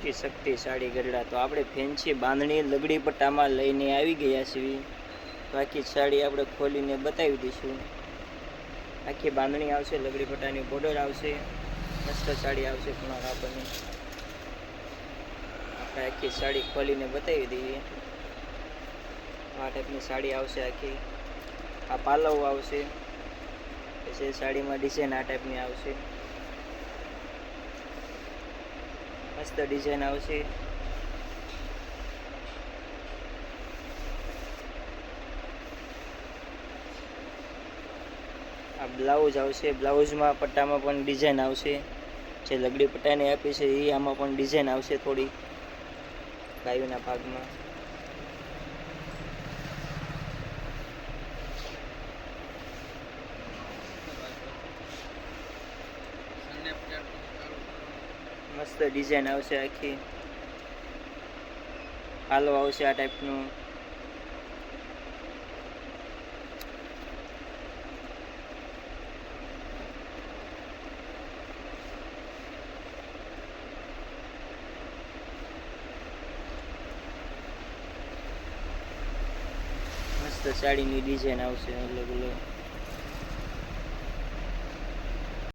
શ્રી શક્તિ સાડી ગરડા તો આપણે ફેન્સી બાંધણી લગડી પટ્ટામાં લઈને આવી ગયા છીએ. બાકી સાડી આપણે ખોલીને બતાવી દઈશું. આખી બાંધણી આવશે લગડી પટ્ટાની બોર્ડર આવશે, મસ્ત સાડી આવશે પણ આપણને. આપણે આખી સાડી ખોલીને બતાવી દઈએ. આ ટાઈપની સાડી આવશે આખી. આ પાલવ આવશે. પછી સાડીમાં ડિઝાઇન આ ટાઈપની આવશે. મસ્ત ડિઝાઇન આવશે. આ બ્લાઉઝ આવશે. બ્લાઉઝમાં પટ્ટામાં પણ ડિઝાઇન આવશે. જે લગડી પટ્ટાની આપી છે, એ આમાં પણ ડિઝાઇન આવશે થોડી. ગાયોના ભાગમાં. મસ્ત ડિઝાઇન આવશે આખી. હાલો આવશે આ ટાઈપનું મસ્ત સાડીની ડિઝાઇન આવશે અલગ અલગ